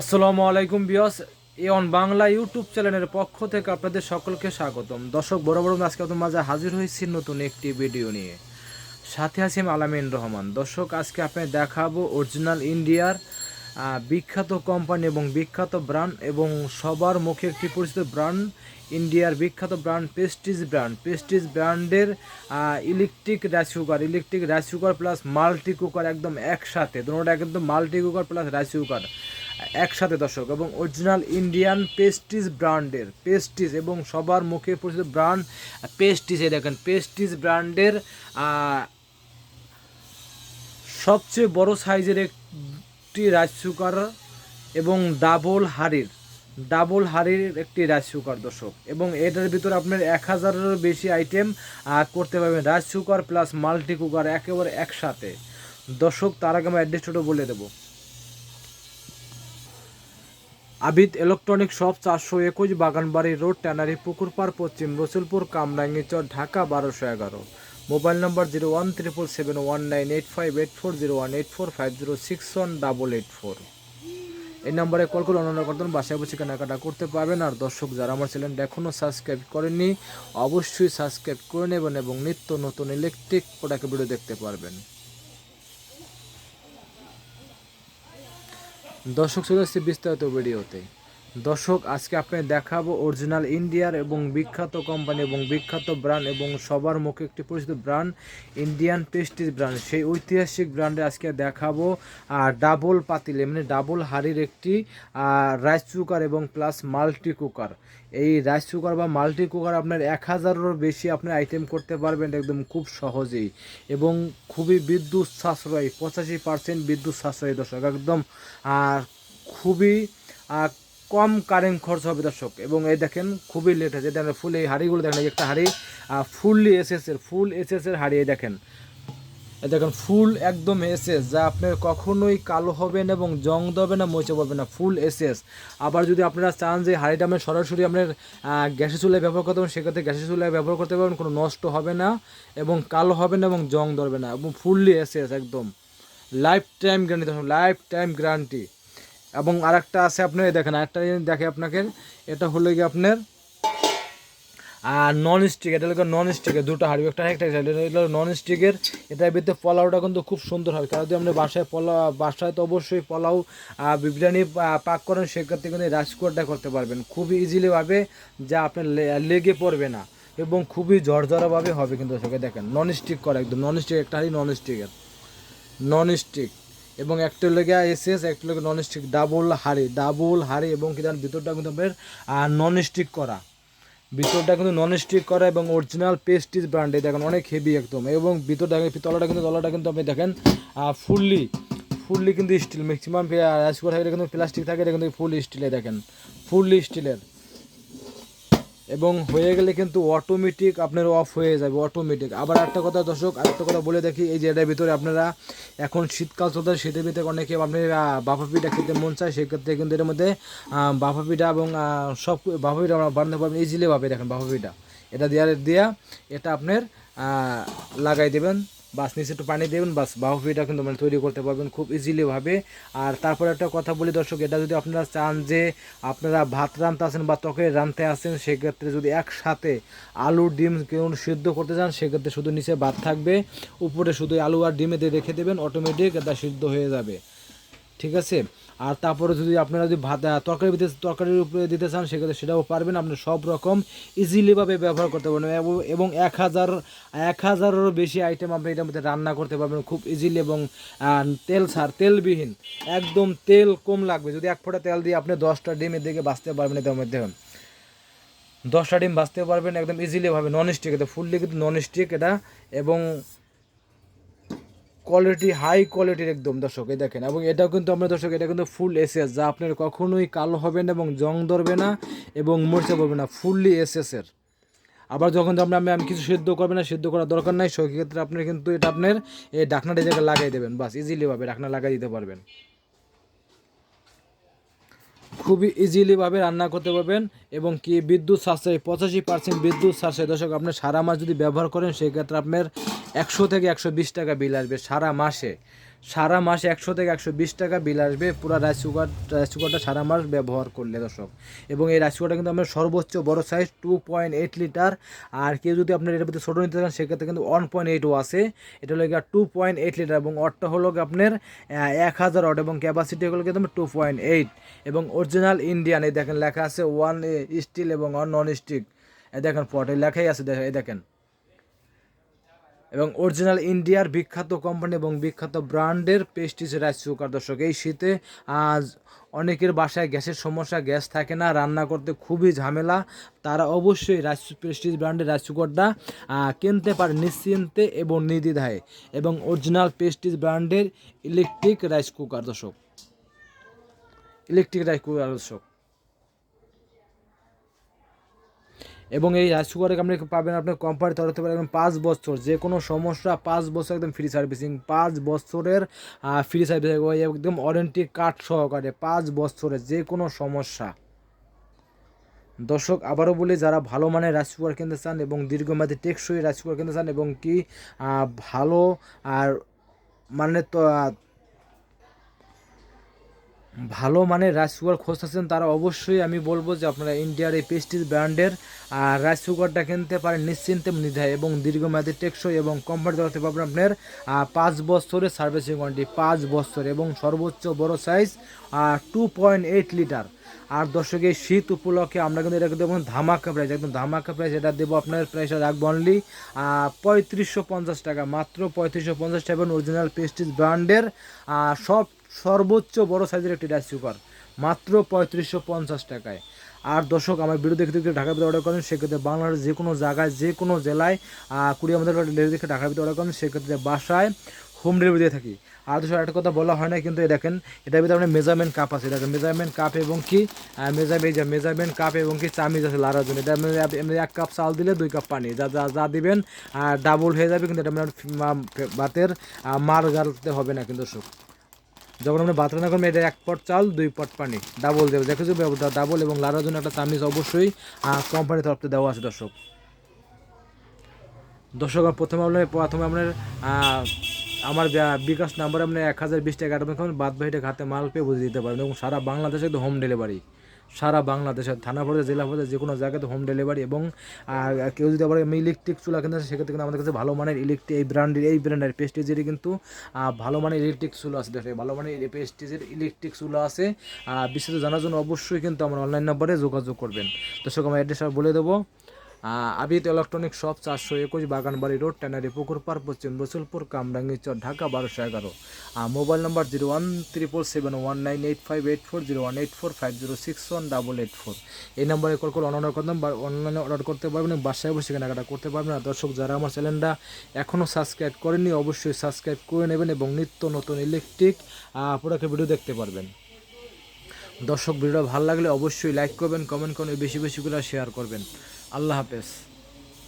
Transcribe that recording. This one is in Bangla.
আসসালামু আলাইকুম বিয়স এন বাংলা ইউটিউব চ্যানেলের পক্ষ থেকে আপনাদের সকলকে স্বাগতম। দর্শক, বড় বড় আজকে আপনাদের মাঝে হাজির হয়েছি নতুন একটি ভিডিও নিয়ে। সাথে আছি আমি আলামিন রহমান। দর্শক, আজকে আপনাদের দেখাবো অরিজিনাল ইন্ডিয়ার বিখ্যাত কোম্পানি এবং বিখ্যাত ব্র্যান্ড এবং সবার মুখে একটি পরিচিত ব্র্যান্ড, ইন্ডিয়ার বিখ্যাত ব্র্যান্ড পেস্টিজ ব্র্যান্ড। পেস্টিজ ব্র্যান্ডের electric rice cooker, electric rice cooker plus multi cooker একদম একসাথে। দুটোটা একদম multi cooker plus rice cooker. একসাথে দর্শক, এবং অরিজিনাল ইন্ডিয়ান পেস্টিজ ব্র্যান্ডের পেস্টিজ এবং সবার মুখে পরিচিত ব্র্যান্ড পেস্টিজ এই দেখেন পেস্টিজ ব্র্যান্ডের সবচেয়ে বড় সাইজের একটি রাইস কুকার এবং ডাবল হাড়ির ডাবল হাড়ির একটি রাইস কুকার দর্শক। এবং এটার ভিতরে আপনার এক হাজারেরও বেশি আইটেম করতে পারবেন। Rice cooker plus multi cooker একেবারে একসাথে। দর্শক, তার আগে আমি অ্যাড্রেসটা বলে দেবো। আবিদ ইলেকট্রনিক শপ চারশো একুশ বাগানবাড়ি রোড, ট্যানারি পুকুরপাড় পশ্চিম রসুলপুর কামরাঙ্গিচর ঢাকা বারোশো এগারো। Mobile number zero one triple seven one nine eight five eight four zero one eight four five zero six one double eight four. এই নাম্বারে কল করে অন্যান্য করতেন, বাসায় বসে কেনাকাটা করতে পারবেন। আর দর্শক যারা আমার চ্যানেলটা এখনও সাবস্ক্রাইব করেননি, অবশ্যই সাবস্ক্রাইব করে নেবেন এবং নিত্য নতুন ইলেকট্রিক প্রোডাক্ট ভিডিও দেখতে পারবেন। দর্শক চলে আসছে বিস্তারিত ভিডিওতে। দর্শক, আজকে আপনাকে দেখাবো অরিজিনাল ইন্ডিয়ার এবং বিখ্যাত কোম্পানি এবং বিখ্যাত ব্র্যান্ড এবং সবার মুখে একটি পরিচিত ব্র্যান্ড ইন্ডিয়ান পেস্টিজ ব্র্যান্ড সেই ঐতিহাসিক ব্র্যান্ডে আজকে দেখাবো ডাবল পাতিলে মানে ডাবল হাড়ির একটি রাইস কুকার এবং প্লাস মাল্টি কুকার এই রাইস কুকার বা মাল্টি কুকার আপনার এক হাজারেরও বেশি আপনি আইটেম করতে পারবেন একদম খুব সহজেই এবং খুবই বিদ্যুৎ সাশ্রয়ী, পঁচাশি পার্সেন্ট বিদ্যুৎ সাশ্রয়ী দর্শক, একদম আর খুবই কম কারেন্ট খরচ হবে দর্শক। এবং এই দেখেন, খুবই লেট আছে। এটা ফুল এই হাঁড়িগুলো দেখেন একটা হাঁড়ি ফুললি এসএস এর ফুল এসএস এর হাঁড়ি, এই দেখেন। এই দেখেন ফুল একদম এসএস যা আপনার কখনোই কালো হবে না এবং জং দেবে না মোচে পড়বে না ফুল এসএস আবার যদি আপনারা চান যে হাঁড়িটা আপনার সরাসরি আপনার গ্যাসের চুলায় ব্যবহার করতে পারেন, সেক্ষেত্রে গ্যাসের চুলায় ব্যবহার করতে পারবেন, কোনো নষ্ট হবে না এবং কালো হবে না এবং জং ধরবে না, এবং ফুললি এসএস একদম। Lifetime guarantee lifetime guarantee এবং আরেকটা আছে আপনি দেখেন, আরেকটা দেখে আপনাকে, এটা হলো গিয়ে আপনার, আর নন স্টিক এটা হলো নন স্টিকের দুটো হাড়ি, একটা একটা এটা নন স্টিকের এটার ভিতরে পোলাওটা কিন্তু খুব সুন্দর হবে কারণ যদি আপনি বাসায় পোলাও বাসায় তো অবশ্যই পোলাও বিরিয়ানি পাক করেন, সেক্ষেত্রে কিন্তু রাইস কুকারটা করতে পারবেন। খুবই ইজিলি ভাবে যা আপনার লেগে পড়বে না, এবং খুবই ঝরঝরাভাবে হবে কিন্তু সেকে দেখেন নন স্টিক করা একদম নন স্টিক একটা হাড়ি নন স্টিকের নন স্টিক এবং একটা লেগে এসএস, একটা লেগে নন স্টিক ডাবল হাড়ি ডাবল হাড়ি এবং কি জানেন ভিতরটা কিন্তু আপনার নন স্টিক করা। ভিতরটা কিন্তু নন স্টিক করা এবং অরিজিনাল পেস্টিজ ব্র্যান্ডে দেখেন অনেক হেভি একদম। এবং ভিতর ভিতরটা তলাটা কিন্তু তলাটা কিন্তু আপনি দেখেন ফুললি ফুললি কিন্তু স্টিল ম্যাক্সিমাম থাকে কিন্তু প্লাস্টিক থাকে, এটা কিন্তু ফুল স্টিলে দেখেন ফুললি স্টিলের এবং হয়ে গেলে কিন্তু অটোমেটিক আপনার অফ হয়ে যাবে অটোমেটিক আবার একটা কথা দর্শক, আরেকটা কথা বলে দেখি, এই যে এটার ভিতরে আপনারা এখন শীতকাল চলতে শীতের ভিতরে অনেকে আপনি বাফা পিঠা খেতে মন চায়, সেক্ষেত্রে কিন্তু এর মধ্যে বাফা পিঠা এবং সব বাফা পিঠা আমরা বানাতে পারবেন ইজিলি ভাবে দেখেন বাফা পিঠা। এটা দেওয়ার দেওয়া এটা আপনার লাগাই দেবেন। বাস নিচে একটু পানি দেবেন, বাস বাহুপিটা কিন্তু মানে তৈরি করতে পারবেন খুব ইজিলিভাবে আর তারপরে একটা কথা বলি দর্শক, এটা যদি আপনারা চান যে আপনারা ভাত রাঁধতে আসেন বা ত্বকে রাঁধতে আসেন, সেক্ষেত্রে যদি একসাথে আলু ডিম কেউ সিদ্ধ করতে চান, সেক্ষেত্রে শুধু নিচে ভাত থাকবে, উপরে শুধু আলু আর ডিমে দিয়ে রেখে দেবেন অটোমেটিক এটা সিদ্ধ হয়ে যাবে। ঠিক আছে? আর তারপরে যদি আপনারা যদি ভাত তরকারি দিতে, তরকারির উপরে দিতে চান, সেক্ষেত্রে সেটাও পারবেন। আপনি সব রকম ইজিলিভাবে ব্যবহার করতে পারবেন। এবং- এক হাজার, এক হাজারেরও বেশি আইটেম আপনি এটার মধ্যে রান্না করতে পারবেন খুব ইজিলি এবং তেল ছাড় তেলবিহীন। একদম তেল কম লাগবে। যদি এক ফোঁটা তেল দিয়ে আপনি দশটা ডিমের দিকে বাঁচতে পারবেন এটার মধ্যে। দশটা ডিম বাঁচতে পারবেন একদম ইজিলিভাবে নন স্টিক এটা ফুললি কিন্তু নন স্টিক এটা। এবং কোয়ালিটি হাই কোয়ালিটির একদম দর্শক, এই দেখেন, এবং এটাও কিন্তু আমরা দর্শক, এটা কিন্তু ফুল এসএস যা আপনার কখনোই কালো হবে না এবং জং ধরবে না এবং মরচে পড়বে না ফুললি এসএস এর। আবার যখন আপনি আমি কিছু সিদ্ধ করবে না, সিদ্ধ করার দরকার নাই, সেক্ষেত্রে আপনি কিন্তু এটা আপনার এই ডাকনাটা জায়গায় লাগাই দেবেন, বাস ইজিলিভাবে ডাকনা লাগাই দিতে পারবেন। খুবই ইজিলিভাবে রান্না করতে পারবেন এবং কি বিদ্যুৎ সাশ্রয়, পঁচাশি পার্সেন্ট বিদ্যুৎ সাশ্রয়। দর্শক আপনি সারা মাস যদি ব্যবহার করেন, সেক্ষেত্রে আপনার একশো থেকে একশো বিশ টাকা বিল আসবে সারা মাসে। সারা মাস একশো থেকে একশো বিশ টাকা বিল আসবে। পুরো রাইস কুকার রাইস কুকারটা সারা মাস ব্যবহার করলে দর্শক। এবং এই রাইস কুকারটা কিন্তু আপনার সর্বোচ্চ বড় size two point eight litre আর কেউ যদি আপনার এটার ভিতরে ছোটো নিতে চান, সেক্ষেত্রে কিন্তু ওয়ান পয়েন্ট এইটও আছে। এটা হলো গিয়ে টু পয়েন্ট এইট লিটার এবং অটটা হলো আপনার এক হাজার অট এবং ক্যাপাসিটি হলো কিন্তু টু পয়েন্ট এইট এবং অরিজিনাল ইন্ডিয়ান এই দেখেন লেখা আছে ওয়ান স্টিল এবং নন স্টিক দেখেন পট লেখাই আছে দেখেন এই দেখেন। এবং অরিজিনাল ইন্ডিয়ার বিখ্যাত কোম্পানি এবং বিখ্যাত ব্র্যান্ডের পেস্টিস রাইস কুকার। দর্শক, এই শীতে আজ অনেকের বাসায় গ্যাসের সমস্যা, গ্যাস থাকে না, রান্না করতে খুবই ঝামেলা। তারা অবশ্যই রাইস পেস্টিস ব্র্যান্ডের রাইস কুকারটা কিনতে পারে নিশ্চিন্তে এবং নির্দ্বিধায় এবং অরিজিনাল পেস্টিস ব্র্যান্ডের ইলেকট্রিক রাইস কুকার। দর্শক, ইলেকট্রিক রাইস কুকার, দর্শক। এবং এই রাইস কুকারে আপনি পাবেন আপনার কোম্পানি তরফ থেকে একদম পাঁচ বছর, যে কোনো সমস্যা পাঁচ বছর একদম ফ্রি সার্ভিসিং পাঁচ বছরের ফ্রি সার্ভিস একদম ওয়ারেন্টি কার্ড সহকারে পাঁচ বছরের যে কোনো সমস্যা। দর্শক, আবারও বলি, যারা ভালো মানের রাইস কুকার কিনতে চান এবং দীর্ঘমেয়াদী টেকসই রাইস কুকার কিনতে চান এবং কি ভালো আর মানে তো ভালো মানের রাইস কুকার খুঁজতেছেন তারা অবশ্যই আমি বলব যে আপনারা ইন্ডিয়ার এই পেস্টিজ ব্র্যান্ডের রাইস কুকারটা কিনতে পারেন নিশ্চিন্তে নিধায় এবং দীর্ঘমেয়াদী টেকসই এবং কোম্পানি তরফ পারবেন আপনার পাঁচ বছরের সার্ভিসিং ওয়ারেন্টি পাঁচ বছর এবং সর্বোচ্চ বড় size two point eight litre আর দর্শক এই শীত উপলক্ষে আমরা কিন্তু এটা দেবো ধামাকা প্রাইস একদম ধামাকা প্রাইস এটা দেবো আপনার প্রাইস রাখব অনলি পঁয়ত্রিশশো পঞ্চাশ টাকা, মাত্র পঁয়ত্রিশশো পঞ্চাশ টাকা অরিজিনাল পেস্টিস ব্র্যান্ডের সব সর্বোচ্চ বড় সাইজের একটি রাইস কুকার মাত্র পঁয়ত্রিশশো পঞ্চাশ টাকায়। আর দর্শক, আমার ভিডিও দেখতে দেখতে ঢাকার ভিতরে অর্ডার করেন, সেক্ষেত্রে বাংলাদেশের যে কোনো জায়গায়, যে কোনো জেলায় কুড়ি আমাদের দেখে ঢাকার ভিতরে অর্ডার করেন, সেক্ষেত্রে বাসায় হোম ডেলিভারি দিয়ে থাকি। আর দর্শক একটা কথা বলা হয় না, কিন্তু এই দেখেন, এটার ভিতরে আপনার মেজারমেন্ট কাপ আছে। দেখেন মেজারমেন্ট কাপ এবং কি মেজারমেন্ট মেজারমেন্ট কাপ এবং কি চামিজ আছে লাড়ার জন্য। এটা আপনি আপনি এক কাপ চাল দিলে দুই কাপ পানি। যা যা যা দিবেন ডাবল হয়ে যাবে, কিন্তু এটা আপনার মা- ভাতের মার গালতে হবে না, কিন্তু দর্শক। যখন আপনি ভাত রান্না করবেন এটা এক পট চাল, দুই পট পানি। ডাবল দেবে। দেখো যে ডাবল এবং লাড়ার জন্য একটা চামিজ অবশ্যই কোম্পানির তরফ থেকে দেওয়া আছে, দর্শক। দর্শক আমার প্রথমে আপনার প্রথমে আপনার আমার বিকাশ নাম্বারে আপনি এক হাজার বিশ টাকা কাটবেন তখন বাদ বাকিটা হাতে মাল পেয়ে বুঝে দিতে পারবেন এবং সারা বাংলাদেশে একদম হোম ডেলিভারি সারা বাংলাদেশে, থানা পর্যায়ে, জেলা পর্যায়ে যে কোনো জায়গাতে হোম ডেলিভারি এবং কেউ যদি আবার ইলেকট্রিক চুলা কিনতে সেক্ষেত্রে কিন্তু আমাদের কাছে ভালো মানের ইলেকট্রিক এই ব্র্যান্ডের এই ব্র্যান্ডের পেস্টিজেরই কিন্তু ভালো মানের ইলেকট্রিক চুলা আছে। দেখে ভালো মানের পেস্টিজের ইলেকট্রিক চুলা আছে। বিস্তারিত জানার জন্য অবশ্যই কিন্তু আমার অনলাইন নাম্বারে যোগাযোগ করবেন। দর্শক, আমার অ্যাড্রেস বলে দেবো। আবিদ ইলেকট্রনিক শপ চারশো একুশ বাগানবাড়ি রোড ট্যানারি পুকুর পার পশ্চিম রসুলপুর কামরাঙ্গি চর, ঢাকা বারোশো এগারো। Mobile number zero one triple seven one nine eight five eight four zero one eight four five zero six one double eight four এই নম্বরে কল করে অনলাইন করতাম বা অনলাইনে অর্ডার করতে পারবেন বাসায় বসে কেনাকাটা করতে পারবেন। আর দর্শক, যারা আমার চ্যানেলটা এখনও সাবস্ক্রাইব করেনি অবশ্যই সাবস্ক্রাইব করে নেবেন এবং নিত্য নতুন ইলেকট্রিক প্রোডাক্টের ভিডিও দেখতে পারবেন। দর্শক ভিডিও ভালো লাগলে অবশ্যই লাইক করবেন কমেন্ট করবেন বেশি বেশি করে শেয়ার করবেন। আল্লাহ হাফেজ।